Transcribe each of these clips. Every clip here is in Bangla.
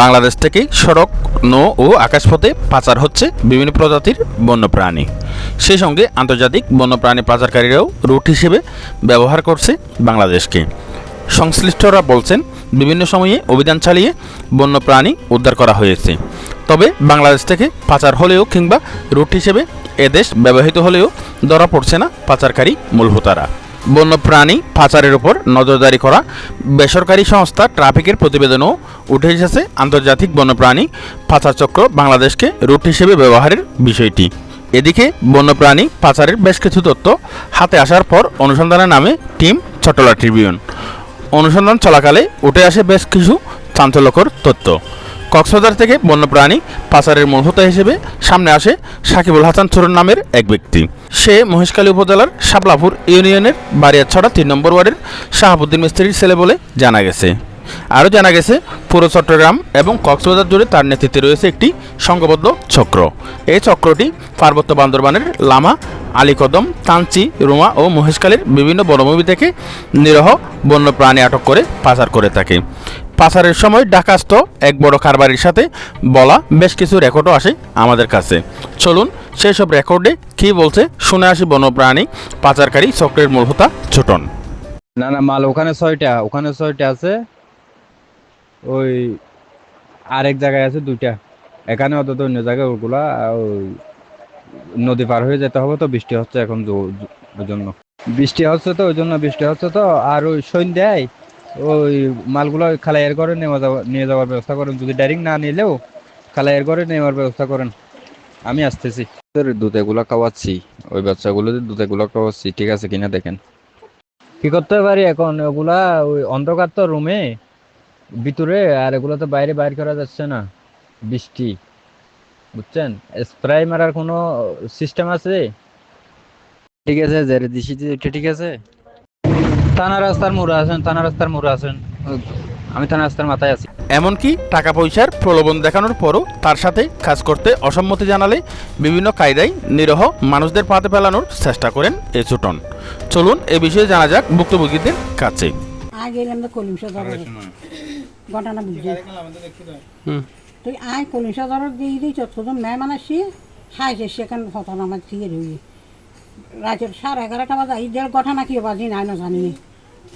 বাংলাদেশ থেকে সড়ক, নৌ ও আকাশপথে পাচার হচ্ছে বিভিন্ন প্রজাতির বন্যপ্রাণী। সেই সঙ্গে আন্তর্জাতিক বন্যপ্রাণী পাচারকারীরাও রুট হিসেবে ব্যবহার করছে বাংলাদেশকে। সংশ্লিষ্টরা বলছেন, বিভিন্ন সময়ে অভিযান চালিয়ে বন্যপ্রাণী উদ্ধার করা হয়েছে। তবে বাংলাদেশ থেকে পাচার হলেও কিংবা রুট হিসেবে এদেশ ব্যবহৃত হলেও ধরা পড়ছে না পাচারকারী মূলভূতারা। বন্যপ্রাণী পাচারের উপর নজরদারি করা বেসরকারি সংস্থা ট্রাফিকের প্রতিবেদনও উঠে এসেছে আন্তর্জাতিক বন্যপ্রাণী পাচার চক্র বাংলাদেশকে রুট হিসেবে ব্যবহারের বিষয়টি। এদিকে বন্যপ্রাণী পাচারের বেশ কিছু তথ্য হাতে আসার পর অনুসন্ধানের নামে টিম চট্টলা ট্রিবিউন। অনুসন্ধান চলাকালে উঠে আসে বেশ কিছু চাঞ্চল্যকর তথ্য। কক্সবাজার থেকে বন্যপ্রাণী পাচারের মূলহোতা হিসেবে সামনে আসে সাকিবুল হাসান চরুন নামের এক ব্যক্তি। সে মহেশখালী উপজেলার শাপলাপুর ইউনিয়নের বাড়িয়াছড়া তিন নম্বর ওয়ার্ডের শাহাবুদ্দিন মিস্ত্রির ছেলে বলে জানা গেছে। আরও জানা গেছে, পুরো চট্টগ্রাম এবং কক্সবাজার জুড়ে তার নেতৃত্বে রয়েছে একটি সংঘবদ্ধ চক্র। এই চক্রটি পার্বত্য বান্দরবানের লামা, আলীকদম, তাঞ্চি, রুমা ও মহেশখালীর বিভিন্ন বনভূমি থেকে নিরহ বন্য প্রাণী আটক করে পাচার করে থাকে। পাচারের সময় ডাকাস্ত এক বড় কারবারির সাথে বলা বেশ কিছু রেকর্ডও আসে আমাদের কাছে। চলুন সেই সব রেকর্ডে কী বলছে শুনে আসি বন্যপ্রাণী পাচারকারী চক্রের মূল হোতা ছোটন না না, মাল ওখানে ছয়টা ওখানে ছয়টা আছে। ওই আরেক জায়গায় আছে দুইটা। এখানে অত অন্য জায়গায় ওগুলা ওই নদী পার হয়ে যেতে হবে তো বৃষ্টি হচ্ছে এখন ওই জন্য বৃষ্টি হচ্ছে তো ওই জন্য বৃষ্টি হচ্ছে তো আর ওই সন্ধ্যায় ওই মালগুলো খালাইয়ের ঘরে নেওয়া যাওয়া নিয়ে যাওয়ার ব্যবস্থা করেন। যদি ডাইরেক্ট না নিলেও খালাইয়ের ঘরে নেওয়ার ব্যবস্থা করেন। আমি আসতেছি। দুধ এগুলো খাওয়াচ্ছি ওই বাচ্চাগুলো দুধ এগুলো খাওয়াচ্ছি ঠিক আছে কিনা দেখেন। কি করতে পারি এখন? ওগুলা ওই অন্ধকার তো রুমে ভিতরে আর এগুলো তো বাইরে বাইর করা যাচ্ছে না। বৃষ্টি বুঝছেন? স্প্রে মারার কোনো সিস্টেম আছে? ঠিক আছে যে দিছি এটা ঠিক আছে। থানা রাস্তার মোড়ে আছেন থানা রাস্তার মোড়ে আছেন আমি থানা রাস্তার মাথায় আছি। এমনকি টাকা পয়সার প্রলোভন দেখানোর পরও তার সাথে কাজ করতে অসম্মতি জানালে বিভিন্ন কায়দায় নিরহ মানুষদের পাতে ফেলানোর চেষ্টা করেন এ ছোটন চলুন এ বিষয়ে জানা যাক ভুক্তভোগীদের কাছে। তো কলিম সদর ঘটনা বুঝছি তুই আয় কলিম সদর দিয়ে দিই চতুর্থ মেয় মানাসি খাইছে সেখানে ঘটনা আমার থেকে রই রাতের সাড়ে এগারোটা বাজে দেড় ঘটনা কি বাজি নাই না জানি।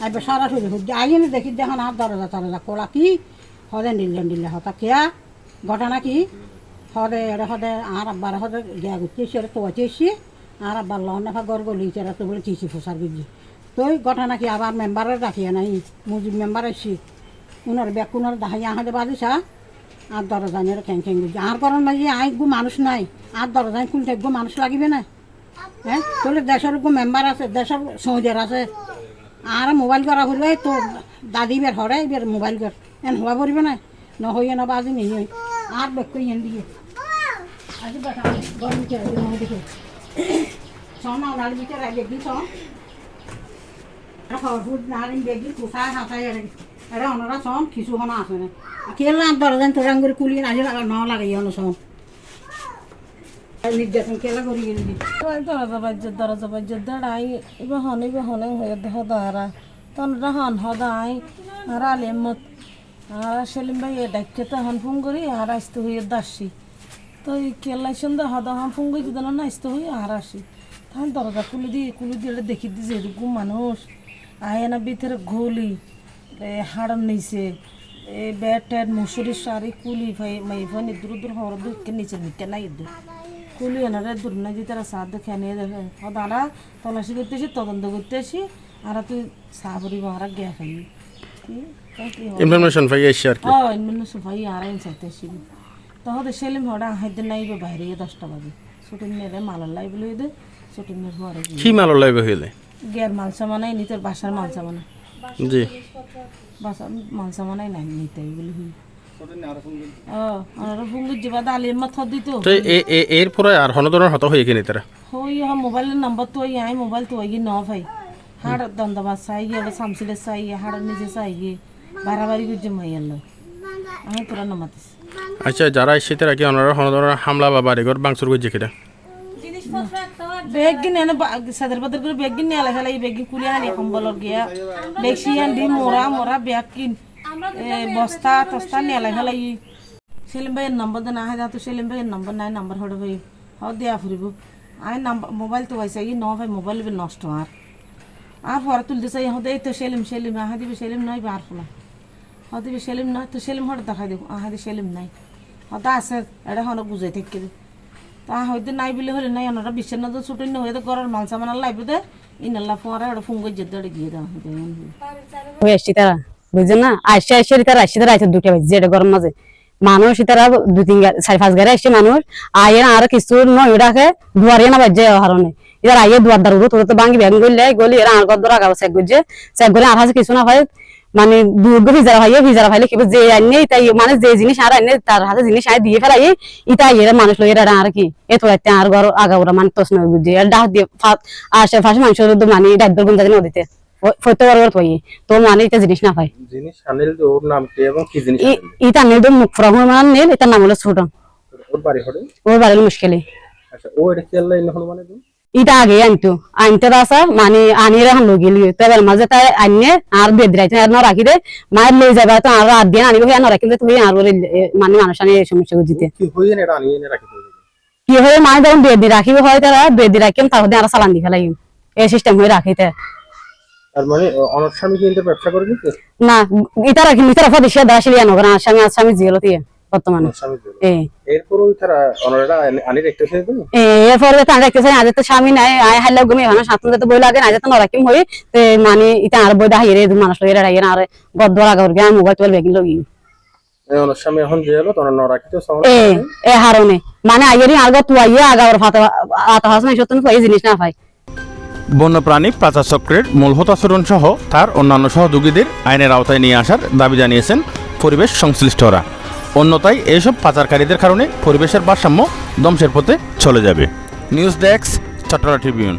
আইবে সরাসরি হুদ্দি আই নি দেখি দেখুন আর দরজা তরজা কোলা কি? হদে নিলেন দিলে হতা কেয়া? ঘটনা কি? হদে এড়ে হদে আর আব্বার হদে গিয়া ঘুরতেছি এড়ে তোয়াতেছি আর আব্বার লহনে ফা গর গলি চেরা তো বলে চিচি ফুসার বুঝি তো ঘটনা কি আবার মেম্বারের রাখিয়া নাই? মুজিব মেম্বার আসছি উনার ব্যাগ উনার দাহাই আহাতে বাদিসা আর দরজা নিয়ে খ্যাং খ্যাং বুঝি আর কারণ নাই আই গো মানুষ নাই। আর দরজা খুলতে গো মানুষ লাগিবে না। হ্যাঁ? তোর দেশের গো মেম্বার আছে, দেশের সৌদের আছে। আর মোবাইল করা হইলে তোর দাদি বের হরে বের মোবাইল কর। এন হওয়া পড়বে না। ন হইয়ে না বাজি নেই আর বেক কই এন দিয়ে? আজি বেটা গরম করে দেখে। সোনা বিচার আগে দি সন হুদ নারিন বেগি কুসায় হাতায় এরা ওনারা সন কিছু হনা আছে না কেলা দরজান তোরাং করে কুলি না লাগা ন লাগাই হনো কেলা গেলি দরজা বাজ্য আর আর ফোন আর হইয়ে ফোন হই আর দিয়ে, খুলে দিয়ে দেখি এরকম মানুষ। আয় না ভিতরে ঘুলি। হাড় নিচে এ ব্যাট ট্যাট মুসুরির শাড়ি কুলি ভাই মাই ভাই দূর দূর হওয়ার দুঃখে নিচে নিতে নাই দূর। কুলি এনারে দূর না যে তারা সাহায্য খেয়ে নিয়ে যাবে। দাঁড়া তল্লাশি করতে আসি তদন্ত করতে আসি আর তুই সাহাবরি বাহারা গিয়া খাই ইনফরমেশন পাই এসছি আর কি। ও এমনি সুফাই আর আইন চাইতে আসিবি তখন সেলিম হড়া হাইতে নাইব বাইরে দশটা বাজে। ছুটি নিয়ে মালার লাই বলে দে ছুটি নিয়ে ঘরে কি মালো লাগবে হইলে? গিয়ার মাল মানাই নিতে বাসার মাল মানা জি। মানাই নাই নিতে এরপরে আর হনদনের হত হয়ে তারা হই হা মোবাইলের নাম্বার তো আই মোবাইল তো আই ন ভাই। হাড় দন্দবা চাই গিয়ে সামসিলে চাই গিয়ে হাড় নিজে চাই গিয়ে বাড়াবাড়ি করছে মাইয়ার লয় আমি তোরা নামাতিস আচ্ছা যারা এসে তারা কি ওনারা হনদনের হামলা বা বাড়িঘর বাংসুর করছে কিনা? বেগ গিন এনে সাদের বাদের করে বেগ গিন নিয়ে লেখা লাগে বেগ গিন কুলি আনি কম্বলর গিয়া। বেগ সিয়ান দি মোরা মোরা বেগ কিন। বস্তা তস্তা নিয়ে লেখা লাগি সেলিম ভাইয়ের নম্বর দেন, আহে তো সেলিম ভাইয়ের নম্বর, নাই নাম্বার হড়ে ভাই। হ দেয়া ফুরিব। আই নাম্বার মোবাইল তো পাইছে, ই ন ভাই, মোবাইল বি নষ্ট আর। আর পরে তুলতে চাই হতে এই তো সেলিম সেলিম, আহে দিবি সেলিম নয় বার ফুলা। হ দিবি সেলিম নয় তো সেলিম হঠাৎ দেখাই দেব, আহা দি সেলিম নাই। হতা আছে এটা হন বুঝাই থাকি দে তা হয়তো নাই বলে হলে নাই ওনারা নজর ছুটি হয়ে ঘরের দে। ইনাল্লা ওটা ফুঙ্গো যেতে গিয়ে হয় হয়ে আসছি তারা, বুঝছেন না? আসছে আসছে তারা আসছে তারা, আসছে দুটা বাজছে এটা মাঝে। মানুষ তারা দু তিন চারি, পাঁচ গাড়ি আসছে মানুষ। আয়ে আর কিছু নয় রাখে দুয়ারে না বাজছে হারণে এবার আইয়ে দুয়ার দার উড়ো তোর তো ভাঙ্গি ব্যাং গলি গলি, এরা আর গদ্দর চেক করছে। চেক করে আর কিছু না ভাই মানে দুর্গ ভিজারা ভাইয়ে ভিজারা ভাইলে কি যে আইনে তাই মানে যে জিনিস আর আইনে তার হাতে জিনিস আই দিয়ে ফেলাই ইটা এরা মানুষ লই এরা আর কি। এ তো রাতে আর ঘর আগাওরা মানে তোস নয় বুঝছে আর ডাক দিয়ে ফা- আশেপাশে মানুষ মানে ডাক্তার গুন যাতে নদীতে ফতে বড় বড় পাই তো মানে এটা জিনিস না পাই জিনিস আনিল ওর নাম কি এবং কি জিনিস ইটা নিল তো মুখ ফ্রহমান মান নিল এটার নাম হলো ছোট। ওর বাড়ি হলে ওর বাড়ির মুশকিলে। আচ্ছা ও এটা কি আল্লাহ মানে ইটা আগে আনতো আনতে আসা মানে আনিয়ে এখন লগি লিয়ে তো এবার মাঝে তাই আনিয়ে আর বেদ রাইতে আর ন রাখি দে মায়ের লই যাবে তো আর রাত দিয়ে আনিব হ্যাঁ রাখি তুমি আর মানে মানুষ আনি এই সমস্যা কি রাখি হয়ে মায়ের যখন বেদ দিয়ে রাখিব হয় তারা বেদ দিয়ে রাখিম তারপর দিয়ে আর চালান দি ফেলাই এই সিস্টেম হয়ে রাখিতে তার মানে অনর স্বামী কি ইন্টার ব্যবসা করে না ইটা রাখি ইতারা ফদি সে দাসিলি আনো না স্বামী আর স্বামী দিয়ে বর্তমানে। এরপরে তো রাখতেছে আজ তো স্বামী নাই আয় হাইলা ঘুমিয়ে ভালো সাত তো বই লাগে আজ তো নরাকিম হই তে মানে ইতা আর বই দাহিয়ে রে মানুষ লই রাই আর গদ্দর আগর গে মোবাইল বেগিন লগি অনর স্বামী এখন যে হলো তোরা ন রাখিতে সহজ এ এ মানে আইয়েরি আগ তুয়াইয়া আগার আতা হাস নাই সত্যি জিনিস না বন্যপ্রাণী পাচার চক্রের মূল হতাচরণ সহ তার অন্যান্য সহযোগীদের আইনের আওতায় নিয়ে আসার দাবি জানিয়েছেন পরিবেশ সংশ্লিষ্টরা। অন্যথায় এইসব পাচারকারীদের কারণে পরিবেশের ভারসাম্য ধ্বংসের পথে চলে যাবে। News desk Chittagong Tribune